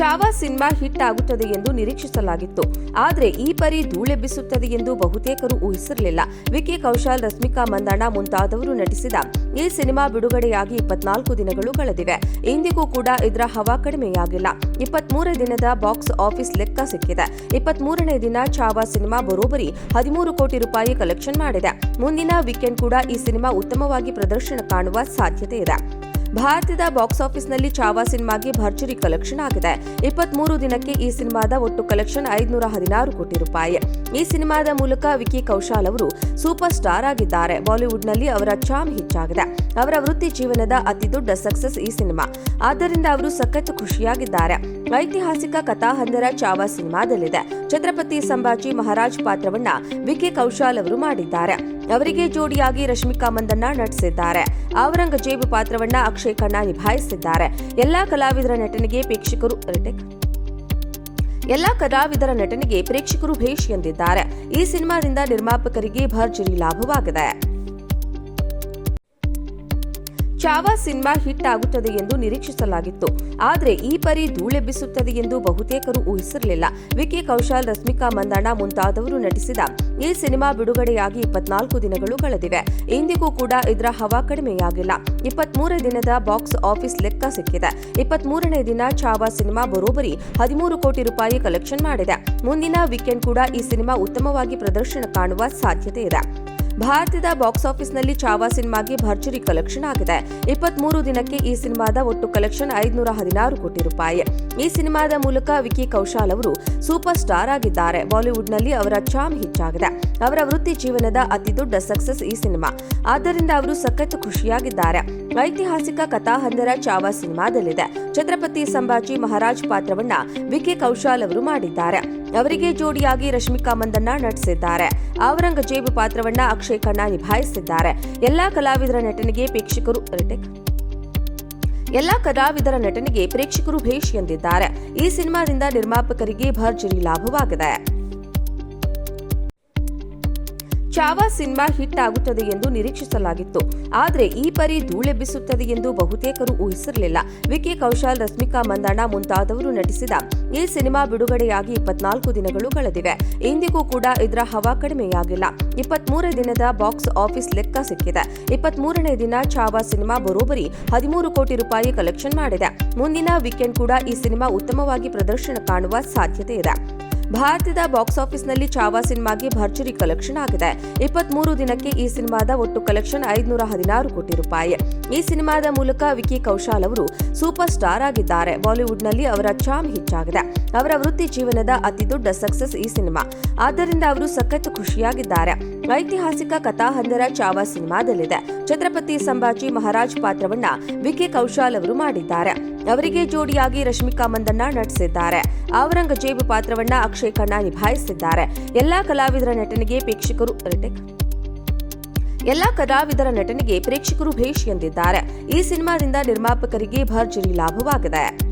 ಚಾವಾ cinema hit ಆಗುತ್ತದೆ ಎಂದು ನಿರೀಕ್ಷಿಸಲಾಗಿತ್ತು. ಆದರೆ ಈ ಪರಿ ಧೂಳೆಬ್ಬಿಸುತ್ತದೆ ಎಂದು ಬಹುತೇಕರು ಊಹಿಸಿರಲಿಲ್ಲ. ವಿಕಿ ಕೌಶಲ್, ರಶ್ಮಿಕಾ ಮಂದಣ್ಣ ಮುಂತಾದವರು ನಟಿಸಿದ ಈ ಸಿನಿಮಾ ಬಿಡುಗಡೆಯಾಗಿ ಇಪ್ಪತ್ನಾಲ್ಕು ದಿನಗಳು ಕಳೆದಿವೆ. ಇಂದಿಗೂ ಕೂಡ ಇದರ ಹವಾ ಕಡಿಮೆಯಾಗಿಲ್ಲ. ಇಪ್ಪತ್ಮೂರನೇ ದಿನದ ಬಾಕ್ಸ್ ಆಫೀಸ್ ಲೆಕ್ಕ ಸಿಕ್ಕಿದೆ. ಇಪ್ಪತ್ಮೂರನೇ ದಿನ ಚಾವಾ ಸಿನಿಮಾ ಬರೋಬರಿ ಹದಿಮೂರು ಕೋಟಿ ರೂಪಾಯಿ ಕಲೆಕ್ಷನ್ ಮಾಡಿದೆ. ಮುಂದಿನ ವೀಕೆಂಡ್ ಕೂಡ ಈ ಸಿನಿಮಾ ಉತ್ತಮವಾಗಿ ಪ್ರದರ್ಶನ ಕಾಣುವ ಸಾಧ್ಯತೆ ಇದೆ. ಭಾರತದ ಬಾಕ್ಸ್ ಆಫೀಸ್ನಲ್ಲಿ ಚಾವಾ ಸಿನಿಮಾಗೆ ಭರ್ಜರಿ ಕಲೆಕ್ಷನ್ ಆಗಿದೆ. ಇಪ್ಪತ್ಮೂರು ದಿನಕ್ಕೆ ಈ ಸಿನಿಮಾದ ಒಟ್ಟು ಕಲೆಕ್ಷನ್ ಐದುನೂರ ಹದಿನಾರು ಕೋಟಿ ರೂಪಾಯಿ. ಈ ಸಿನಿಮಾದ ಮೂಲಕ ವಿಕಿ ಕೌಶಾಲ್ ಅವರು ಸೂಪರ್ ಸ್ಟಾರ್ ಆಗಿದ್ದಾರೆ. ಬಾಲಿವುಡ್ನಲ್ಲಿ ಅವರ ಚಾಮ್ ಹೆಚ್ಚಾಗಿದೆ. ಅವರ ವೃತ್ತಿ ಜೀವನದ ಅತಿದೊಡ್ಡ ಸಕ್ಸಸ್ ಈ ಸಿನಿಮಾ. ಆದ್ದರಿಂದ ಅವರು ಸಖತ್ ಖುಷಿಯಾಗಿದ್ದಾರೆ. ಐತಿಹಾಸಿಕ ಕಥಾಹಂದರ ಚಾವಾ ಸಿನಿಮಾದಲ್ಲಿದೆ. ಛತ್ರಪತಿ ಸಂಭಾಜಿ ಮಹಾರಾಜ್ ಪಾತ್ರವನ್ನ ವಿಕಿ ಕೌಶಾಲ್ ಅವರು ಮಾಡಿದ್ದಾರೆ. ಅವರಿಗೆ ಜೋಡಿಯಾಗಿ ರಶ್ಮಿಕಾ ಮಂದಣ್ಣ ನಟಿಸಿದ್ದಾರೆ. ಔರಂಗಜೇಬ್ ಪಾತ್ರವನ್ನ ಅಕ್ಷಯ್ ಖನ್ನ ನಿಭಾಯಿಸಿದ್ದಾರೆ. ಎಲ್ಲಾ ಕಲಾವಿದರ ನಟನೆಗೆ ಪ್ರೇಕ್ಷಕರು ಎಲ್ಲಾ ಕಲಾವಿದರ ನಟನೆಗೆ ಪ್ರೇಕ್ಷಕರು ಭೇಷ್ ಎಂದಿದ್ದಾರೆ. ಈ ಸಿನಿಮಾದಿಂದ ನಿರ್ಮಾಪಕರಿಗೆ ಭರ್ಜರಿ ಲಾಭವಾಗಿದೆ. ಚಾವಾ ಸಿನಿಮಾ ಹಿಟ್ ಆಗುತ್ತದೆ ಎಂದು ನಿರೀಕ್ಷಿಸಲಾಗಿತ್ತು. ಆದರೆ ಈ ಪರಿ ಧೂಳೆಬ್ಬಿಸುತ್ತದೆ ಎಂದು ಬಹುತೇಕರು ಊಹಿಸಿರಲಿಲ್ಲ. ವಿಕಿ ಕೌಶಲ್, ರಶ್ಮಿಕಾ ಮಂದಣ್ಣ ಮುಂತಾದವರು ನಟಿಸಿದ ಈ ಸಿನಿಮಾ ಬಿಡುಗಡೆಯಾಗಿ ಇಪ್ಪತ್ನಾಲ್ಕು ದಿನಗಳು ಕಳೆದಿವೆ. ಇಂದಿಗೂ ಕೂಡ ಇದರ ಹವಾ ಕಡಿಮೆಯಾಗಿಲ್ಲ. ಇಪ್ಪತ್ಮೂರನೇ ದಿನದ ಬಾಕ್ಸ್ ಆಫೀಸ್ ಲೆಕ್ಕ ಸಿಕ್ಕಿದೆ. ಇಪ್ಪತ್ಮೂರನೇ ದಿನ ಚಾವಾ ಸಿನಿಮಾ ಬರೋಬರಿ ಹದಿಮೂರು ಕೋಟಿ ರೂಪಾಯಿ ಕಲೆಕ್ಷನ್ ಮಾಡಿದೆ. ಮುಂದಿನ ವೀಕೆಂಡ್ ಕೂಡ ಈ ಸಿನಿಮಾ ಉತ್ತಮವಾಗಿ ಪ್ರದರ್ಶನ ಕಾಣುವ ಸಾಧ್ಯತೆ ಇದೆ. ಭಾರತದ ಬಾಕ್ಸ್ ಆಫೀಸ್ನಲ್ಲಿ ಚಾವಾ ಸಿನಿಮಾಗೆ ಭರ್ಜರಿ ಕಲೆಕ್ಷನ್ ಆಗಿದೆ. ಇಪ್ಪತ್ಮೂರು ದಿನಕ್ಕೆ ಈ ಸಿನಿಮಾದ ಒಟ್ಟು ಕಲೆಕ್ಷನ್ ಐದುನೂರ ಹದಿನಾರು ಕೋಟಿ ರೂಪಾಯಿ. ಈ ಸಿನಿಮಾದ ಮೂಲಕ ವಿಕಿ ಕೌಶಾಲ್ ಅವರು ಸೂಪರ್ ಸ್ಟಾರ್ ಆಗಿದ್ದಾರೆ. ಬಾಲಿವುಡ್ನಲ್ಲಿ ಅವರ ಚಾಮ್ ಹೆಚ್ಚಾಗಿದೆ ಅವರ ವೃತ್ತಿ ಜೀವನದ ಅತಿದೊಡ್ಡ ಸಕ್ಸಸ್ ಈ ಸಿನಿಮಾ. ಆದ್ದರಿಂದ ಅವರು ಸಖತ್ ಖುಷಿಯಾಗಿದ್ದಾರೆ. ಐತಿಹಾಸಿಕ ಕಥಾಹಂದರ ಚಾವಾ ಸಿನಿಮಾದಲ್ಲಿದೆ. ಛತ್ರಪತಿ ಸಂಭಾಜಿ ಮಹಾರಾಜ್ ಪಾತ್ರವನ್ನ ವಿಕಿ ಕೌಶಾಲ್ ಅವರು ಮಾಡಿದ್ದಾರೆ. ಅವರಿಗೆ ಜೋಡಿಯಾಗಿ ರಶ್ಮಿಕಾ ಮಂದಣ್ಣ ನಟಿಸಿದ್ದಾರೆ. ಔರಂಗಜೇಬ್ ಪಾತ್ರವನ್ನ ಅಕ್ಷಯ್ ಖನ್ನಾ ನಿಭಾಯಿಸಿದ್ದಾರೆ. ಎಲ್ಲಾ ಕಲಾವಿದರ ನಟನೆಗೆ ಪ್ರೇಕ್ಷಕರು ಎಲ್ಲಾ ಕಲಾವಿದರ ನಟನೆಗೆ ಪ್ರೇಕ್ಷಕರು ಭೇಷ್ ಎಂದಿದ್ದಾರೆ. ಈ ಸಿನಿಮಾದಿಂದ ನಿರ್ಮಾಪಕರಿಗೆ ಭರ್ಜರಿ ಲಾಭವಾಗಿದೆ. ಚಾವಾ ಸಿನಿಮಾ ಹಿಟ್ ಆಗುತ್ತದೆ ಎಂದು ನಿರೀಕ್ಷಿಸಲಾಗಿತ್ತು. ಆದರೆ ಈ ಪರಿ ಧೂಳೆಬ್ಬಿಸುತ್ತದೆ ಎಂದು ಬಹುತೇಕರು ಊಹಿಸಿರಲಿಲ್ಲ. ವಿಕಿ ಕೌಶಲ್, ರಶ್ಮಿಕಾ ಮಂದಣ್ಣ ಮುಂತಾದವರು ನಟಿಸಿದ ಈ ಸಿನಿಮಾ ಬಿಡುಗಡೆಯಾಗಿ ಇಪ್ಪತ್ನಾಲ್ಕು ದಿನಗಳು ಕಳೆದಿವೆ. ಇಂದಿಗೂ ಕೂಡ ಇದರ ಹವಾ ಕಡಿಮೆಯಾಗಿಲ್ಲ. ಇಪ್ಪತ್ಮೂರನೇ ದಿನದ ಬಾಕ್ಸ್ ಆಫೀಸ್ ಲೆಕ್ಕ ಸಿಕ್ಕಿದೆ. ಇಪ್ಪತ್ಮೂರನೇ ದಿನ ಚಾವಾ ಸಿನಿಮಾ ಬರೋಬರಿ ಹದಿಮೂರು ಕೋಟಿ ರೂಪಾಯಿ ಕಲೆಕ್ಷನ್ ಮಾಡಿದೆ. ಮುಂದಿನ ವೀಕೆಂಡ್ ಕೂಡ ಈ ಸಿನಿಮಾ ಉತ್ತಮವಾಗಿ ಪ್ರದರ್ಶನ ಕಾಣುವ ಸಾಧ್ಯತೆ ಇದೆ. ಭಾರತದ ಬಾಕ್ಸ್ ಆಫೀಸ್ನಲ್ಲಿ ಚಾವಾ ಸಿನಿಮಾಗೆ ಭರ್ಜರಿ ಕಲೆಕ್ಷನ್ ಆಗಿದೆ. ಇಪ್ಪತ್ಮೂರು ದಿನಕ್ಕೆ ಈ ಸಿನಿಮಾದ ಒಟ್ಟು ಕಲೆಕ್ಷನ್ ಐದುನೂರ ಹದಿನಾರು ಕೋಟಿ ರೂಪಾಯಿ. ಈ ಸಿನಿಮಾದ ಮೂಲಕ ವಿಕಿ ಕೌಶಾಲ್ ಅವರು ಸೂಪರ್ ಸ್ಟಾರ್ ಆಗಿದ್ದಾರೆ. ಬಾಲಿವುಡ್ನಲ್ಲಿ ಅವರ ಚಾಮ್ ಹೆಚ್ಚಾಗಿದೆ ಅವರ ವೃತ್ತಿ ಜೀವನದ ಅತಿದೊಡ್ಡ ಸಕ್ಸಸ್ ಈ ಸಿನಿಮಾ. ಆದ್ದರಿಂದ ಅವರು ಸಖತ್ ಖುಷಿಯಾಗಿದ್ದಾರೆ. ಐತಿಹಾಸಿಕ ಕಥಾಹಂದರ ಚಾವಾ ಸಿನಿಮಾದಲ್ಲಿದೆ. ಛತ್ರಪತಿ ಸಂಭಾಜಿ ಮಹಾರಾಜ್ ಪಾತ್ರವನ್ನ ವಿಕಿ ಕೌಶಾಲ್ ಅವರು ಮಾಡಿದ್ದಾರೆ. ಅವರಿಗೆ ಜೋಡಿಯಾಗಿ ರಶ್ಮಿಕಾ ಮಂದಣ್ಣ ನಟಿಸಿದ್ದಾರೆ. ಔರಂಗಜೇಬ್ ಪಾತ್ರವನ್ನ ಅಕ್ಷಯ್ ಖನ್ನಾ ನಿಭಾಯಿಸಿದ್ದಾರೆ. ಎಲ್ಲಾ ಕಲಾವಿದರ ನಟನೆಗೆ ಪ್ರೇಕ್ಷಕರು ಎಲ್ಲಾ ಕಲಾವಿದರ ನಟನೆಗೆ ಪ್ರೇಕ್ಷಕರು ಭೇಷ್ ಎಂದಿದ್ದಾರೆ. ಈ ಸಿನಿಮಾದಿಂದ ನಿರ್ಮಾಪಕರಿಗೆ ಭರ್ಜರಿ ಲಾಭವಾಗಿದೆ.